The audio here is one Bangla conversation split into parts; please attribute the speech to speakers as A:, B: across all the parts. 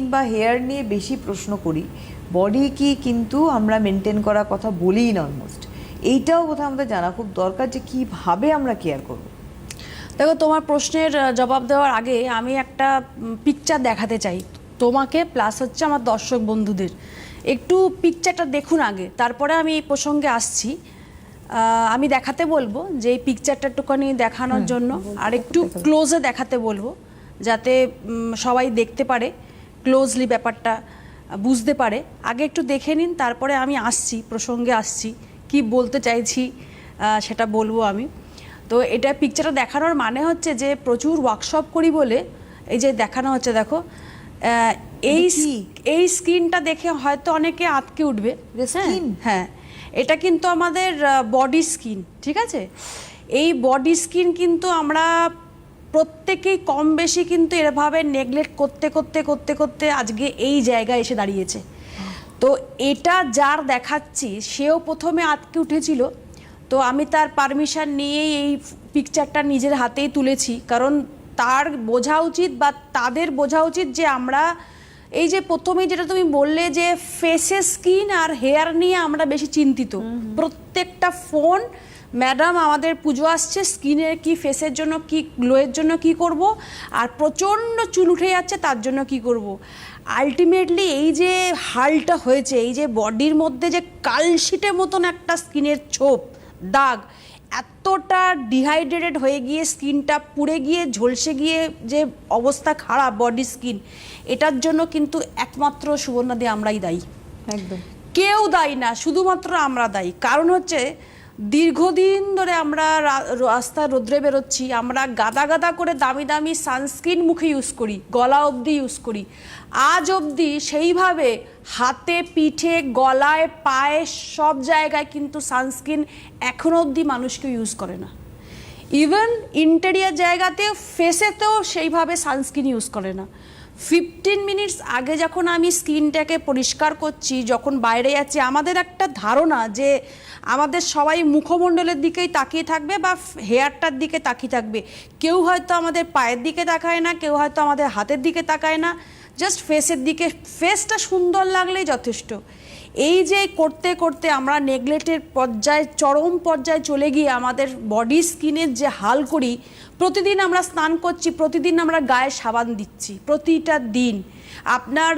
A: স্কিন বা হেয়ার নিয়ে বেশি প্রশ্ন করি। বডি কি কিন্তু আমরা মেনটেন করার কথা বলিই না অলমোস্ট এইটাও কোথাও আমাদের জানা খুব দরকার যে কীভাবে আমরা কেয়ার করব।
B: দেখো তোমার প্রশ্নের জবাব দেওয়ার আগে আমি একটা পিকচার দেখাতে চাই। তোমাকে প্লাস হচ্ছে আমার দর্শক বন্ধুদের। একটু পিকচারটা দেখুন আগে তারপরে আমি এই প্রসঙ্গে আসছি। আমি দেখাতে বলব যে এই পিকচারটা একটুখানি দেখানোর জন্য। আর একটু ক্লোজে দেখাতে বলব যাতে সবাই দেখতে পারে। ক্লোজলি ব্যাপারটা বুঝতে পারে। আগে একটু দেখে নিন তারপরে আমি আসছি প্রসঙ্গে আসছি কি বলতে চাইছি সেটা বলব আমি। তো এটা পিকচারটা দেখানোর মানে হচ্ছে যে প্রচুর ওয়ার্কশপ করি বলে এই যে দেখানো হচ্ছে দেখো এই এই স্কিনটা দেখে হয়তো অনেকে আটকে উঠবে। হ্যাঁ, হ্যাঁ। এটা কিন্তু আমাদের বডি স্কিন ঠিক আছে? এই বডি স্কিন কিন্তু আমরা প্রত্যেকেই কম বেশি কিন্তু এভাবে নেগলেক্ট করতে করতে করতে করতে আজকে এই জায়গায় এসে দাঁড়িয়েছে। তো এটা যার দেখাচ্ছি সেও প্রথমে আটকে উঠেছিল। তো আমি তার পারমিশন নিয়েই এই পিকচারটা নিজের হাতেই তুলেছি। কারণ তার বোঝা উচিত বা তাদের বোঝা উচিত যে আমরা এই যে প্রথমেই যেটা তুমি বললে যে ফেসে স্কিন আর হেয়ার নিয়ে আমরা বেশি চিন্তিত। প্রত্যেকটা ফোন ম্যাডাম আমাদের পুজো আসছে স্কিনের কি ফেসের জন্য কি গ্লোয়ের জন্য কি করব? আর প্রচণ্ড চুল উঠে যাচ্ছে তার জন্য কি করব? আলটিমেটলি এই যে হালটা হয়েছে এই যে বডির মধ্যে যে কালশিটের মতন একটা স্কিনের ছোপ দাগ এতটা ডিহাইড্রেটেড হয়ে গিয়ে স্কিনটা পুড়ে গিয়ে ঝলসে গিয়ে যে অবস্থা খারাপ বডি স্কিন এটার জন্য কিন্তু একমাত্র সুবর্ণাদি আমরাই দায়ী।
A: একদম।
B: কেউ দায়ী না শুধুমাত্র আমরা দায়ী। কারণ হচ্ছে দীর্ঘদিন ধরে আমরা রা- রাস্তায় রোদ্রে বেরোচ্ছি, আমরা গাদা গাদা করে দামি দামি সানস্ক্রিন মুখে ইউজ করি, গলা অবধি ইউজ করি। আজ অবধি সেইভাবে হাতে, পিঠে, গলায়, পায়ে সব জায়গায় কিন্তু সানস্ক্রিন এখনও অবধি মানুষকে ইউজ করে না। ইভেন ইন্টেরিয়ার জায়গাতেও ফেসেতেও সেইভাবে সানস্ক্রিন ইউজ করে না। ফিফটিন মিনিটস আগে যখন আমি স্কিনটাকে পরিষ্কার করছি, যখন বাইরে যাচ্ছি, আমাদের একটা ধারণা যে আমাদের সবাই মুখমণ্ডলের দিকেই তাকিয়ে থাকবে বা হেয়ারটার দিকে তাকিয়ে থাকবে। কেউ হয়তো আমাদের পায়ের দিকে তাকায় না, কেউ হয়তো আমাদের হাতের দিকে তাকায় না। জাস্ট ফেসের দিকে, ফেসটা সুন্দর লাগলেই যথেষ্ট। এই যে করতে করতে আমরা নেগলেটের পর্যায়ে, চরম পর্যায়ে চলে গিয়ে আমাদের বডি স্কিনের যে হাল করি, প্রতিদিন আমরা স্নান করছি, প্রতিদিন আমরা গায়ে সাবান দিচ্ছি, প্রতিটা দিন। আপনার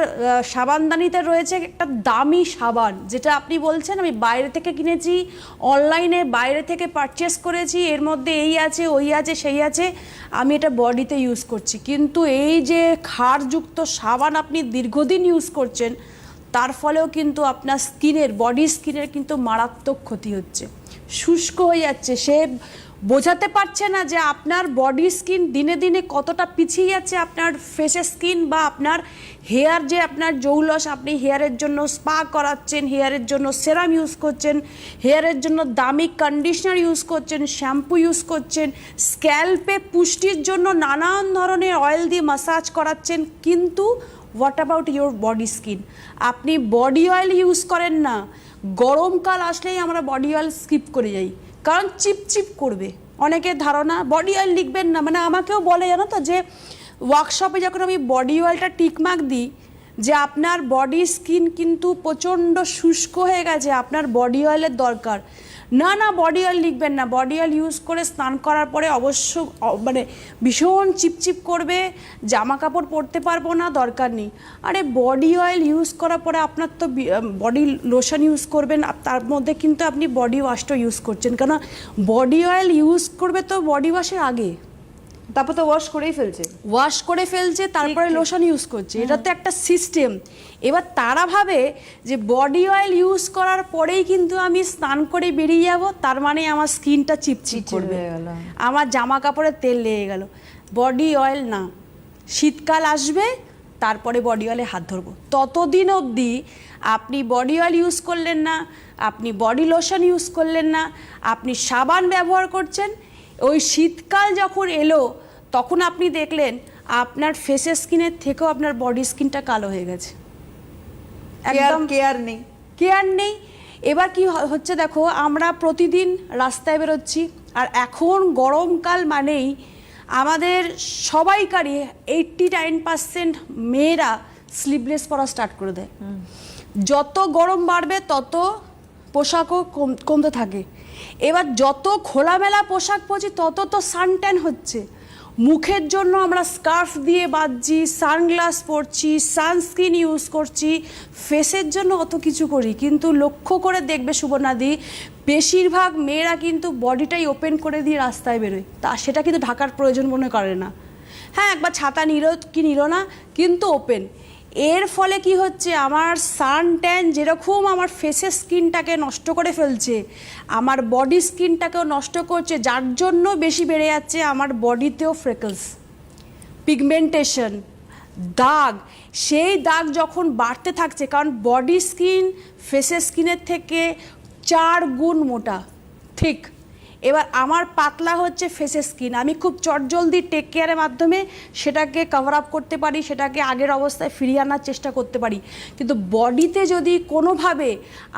B: সাবানদানিতে রয়েছে একটা দামি সাবান, যেটা আপনি বলছেন, আমি বাইরে থেকে কিনেছি অনলাইনে বাইরে থেকে পারচেস করেছি, এর মধ্যে এই আছে, ওই আছে, সেই আছে, আমি এটা বডিতে ইউজ করছি। কিন্তু এই যে ক্ষারযুক্ত সাবান আপনি দীর্ঘদিন ইউজ করছেন তার ফলেও কিন্তু আপনার স্কিনের, বডি স্কিনের কিন্তু মারাত্মক ক্ষতি হচ্ছে। শুষ্ক হয়ে যাচ্ছে। সে বোঝাতে পারছে না যে আপনার বডি স্কিন দিনে দিনে কতটা পিছিয়ে যাচ্ছে আপনার ফেসের স্কিন বা আপনার হেয়ার যে আপনার জৌলস, আপনি হেয়ারের জন্য স্পা করাচ্ছেন, হেয়ারের জন্য সেরাম ইউজ করছেন, হেয়ারের জন্য দামি কন্ডিশনার ইউজ করছেন, শ্যাম্পু ইউজ করছেন, স্ক্যাল্পে পুষ্টির জন্য নানান ধরনের অয়েল দিয়ে মাসাজ করাচ্ছেন, কিন্তু what about your body skin আপনি বডি অয়েল ইউজ করেন না। গরমকাল আসলেই আমরা বডি অয়েল স্কিপ করে যাই। কারণ চিপচিপ করবে। অনেকের ধারণা বডি অয়েল লিখবেন না। মানে আমাকেও বলে জানো তো যে ওয়ার্কশপে যখন আমি বডি অয়েলটা টিকমার্ক দিই, যে আপনার বডি স্কিন কিন্তু প্রচণ্ড শুষ্ক হয়ে গেছে, আপনার বডি অয়েলের দরকার। না না বডি অয়েল লিখবেন না। বডি অয়েল ইউজ করে স্নান করার পরে অবশ্য মানে ভীষণ চিপচিপ করবে, জামা কাপড় পরতে পারব না, দরকার নেই। আরে বডি অয়েল ইউজ করার পরে আপনার তো বডি লোশন ইউজ করবেন তার মধ্যে কিন্তু আপনি বডি ওয়াশটা ইউজ করছেন। কেন বডি অয়েল ইউজ করবে তো বডি ওয়াশের আগে।
A: তারপর তো ওয়াশ করেই ফেলছে।
B: ওয়াশ করে ফেলছে তারপরে লোশন ইউজ করছে। এটা তো একটা সিস্টেম এবার তারা ভাবে যে বডি অয়েল ইউজ করার পরেই কিন্তু আমি স্নান করে বেরিয়ে যাব তার মানে আমার স্কিনটা চিপচিপ করবে। আমার জামা কাপড়ে তেল লেগে গেল। বডি অয়েল না। শীতকাল আসবে তারপরে বডি অয়েলে হাত ধরবো। ততদিন অবধি আপনি বডি অয়েল ইউজ করলেন না আপনি বডি লোশন ইউজ করলেন না আপনি সাবান ব্যবহার করছেন। ওই শীতকাল যখন এলো তখন আপনি দেখলেন আপনার ফেসের স্কিনের থেকেও আপনার বডি স্কিনটা কালো হয়ে গেছে।
A: একদম কেয়ার নেই।
B: কেয়ার নেই। এবার কি হচ্ছে দেখো আমরা প্রতিদিন রাস্তায় বেরোচ্ছি আর এখন গরমকাল মানেই আমাদের সবাইকারই এইট্টি নাইন পার্সেন্ট মেয়েরা স্লিভলেস পরা স্টার্ট করে দেয়। যত গরম বাড়বে তত পোশাকও কম- কমতে থাকে। এবার যত খোলামেলা পোশাক পরছি তত তো সানট্যান হচ্ছে। মুখের জন্য আমরা স্কার্ফ দিয়ে বাঁধছি সানগ্লাস পরছি সানস্ক্রিন ইউজ করছি ফেসের জন্য অত কিছু করি। কিন্তু লক্ষ্য করে দেখবে সুবর্ণাদি, বেশিরভাগ মেয়েরা কিন্তু বডিটাই ওপেন করে দিয়ে রাস্তায় বেরোয়। তা সেটা কিন্তু ঢাকার প্রয়োজন মনে করে না। হ্যাঁ একবার ছাতা নিল কি নিল না, কিন্তু ওপেন এর ফলে কি হচ্ছে? আমার সান ট্যান যেরকম আমার ফেসের স্কিনটাকে নষ্ট করে ফেলছে, আমার বডি স্কিনটাকেও নষ্ট করছে, যার জন্য বেশি বেড়ে যাচ্ছে আমার বডিতেও ফ্রেকলস পিগমেন্টেশন দাগ। সেই দাগ যখন বাড়তে থাকছে, কারণ বডি স্কিন ফেসের স্কিনের থেকে চার গুণ মোটা, ঠিক। এবার আমার পাতলা হচ্ছে ফেসের স্কিন আমি খুব চটজলদি টেক কেয়ারের মাধ্যমে সেটাকে কভার আপ করতে পারি, সেটাকে আগের অবস্থায় ফিরিয়ে আনার চেষ্টা করতে পারি। কিন্তু বডিতে যদি কোনোভাবে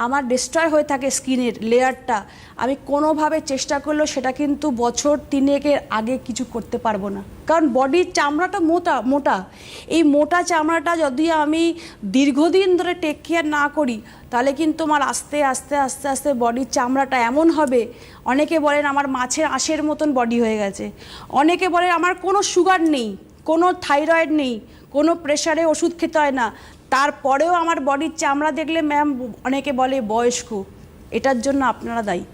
B: আমার ডিস্ট্রয় হয়ে থাকে স্কিনের লেয়ারটা আমি কোনোভাবে চেষ্টা করলেও সেটা কিন্তু বছর তিনেকের আগে কিছু করতে পারব না। কারণ বডির চামড়াটা মোটা মোটা। এই মোটা চামড়াটা যদি আমি দীর্ঘদিন ধরে টেক কেয়ার না করি, তাহলে কিন্তু আমার আস্তে আস্তে আস্তে আস্তে বডির চামড়াটা এমন হবে। অনেকে বলেন আমার মাছের আঁশের মতন বডি হয়ে গেছে। অনেকে বলেন আমার কোনো সুগার নেই, কোনো থাইরয়েড নেই, কোনো প্রেশারে ওষুধ খেতে হয় না। তারপরেও আমার বডির চামড়া দেখলে ম্যাম অনেকে বলে বয়স্ক। এটার জন্য আপনারা দায়ী।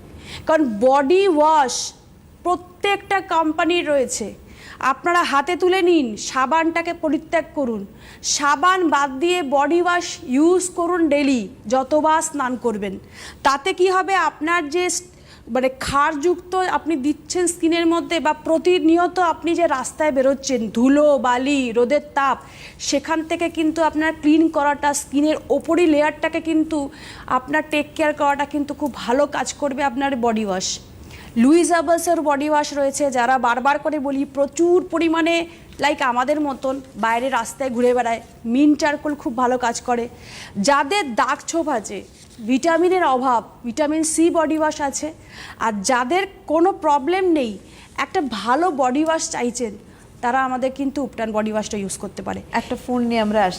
B: কারণ বডি ওয়াশ প্রত্যেকটা কোম্পানির রয়েছে। আপনারা হাতে তুলে নিন, সাবানটাকে পরিত্যাগ করুন। সাবান বাদ দিয়ে বডি ওয়াশ ইউজ করুন ডেলি যতবার স্নান করবেন। তাতে কি হবে? আপনার যে মানে ক্ষারযুক্ত আপনি দিচ্ছেন স্কিনের মধ্যে বা প্রতিনিয়ত আপনি যে রাস্তায় বেরোচ্ছেন, ধুলো, বালি, রোদের তাপ, সেখান থেকে কিন্তু আপনার ক্লিন করাটা, স্কিনের ওপরই লেয়ারটাকে কিন্তু আপনার টেক কেয়ার করাটা কিন্তু খুব ভালো কাজ করবে আপনার বডি ওয়াশ আবাসের বডি ওয়াশ রয়েছে, যারা বারবার করে বলি প্রচুর পরিমাণে লাইক আমাদের মতন বাইরে রাস্তায় ঘুরে বেড়ায় মিন চারকোল খুব ভালো কাজ করে। যাদের দাগ ছোপ আছে ভিটামিনের অভাব ভিটামিন সি বডি ওয়াশ আছে, আর যাদের কোনো প্রবলেম নেই, একটা ভালো বডি ওয়াশ চাইছেন, তারা আমাদের কিন্তু উপটান বডি ওয়াশটা ইউজ করতে পারে।
A: একটা ফোন নিয়ে আমরা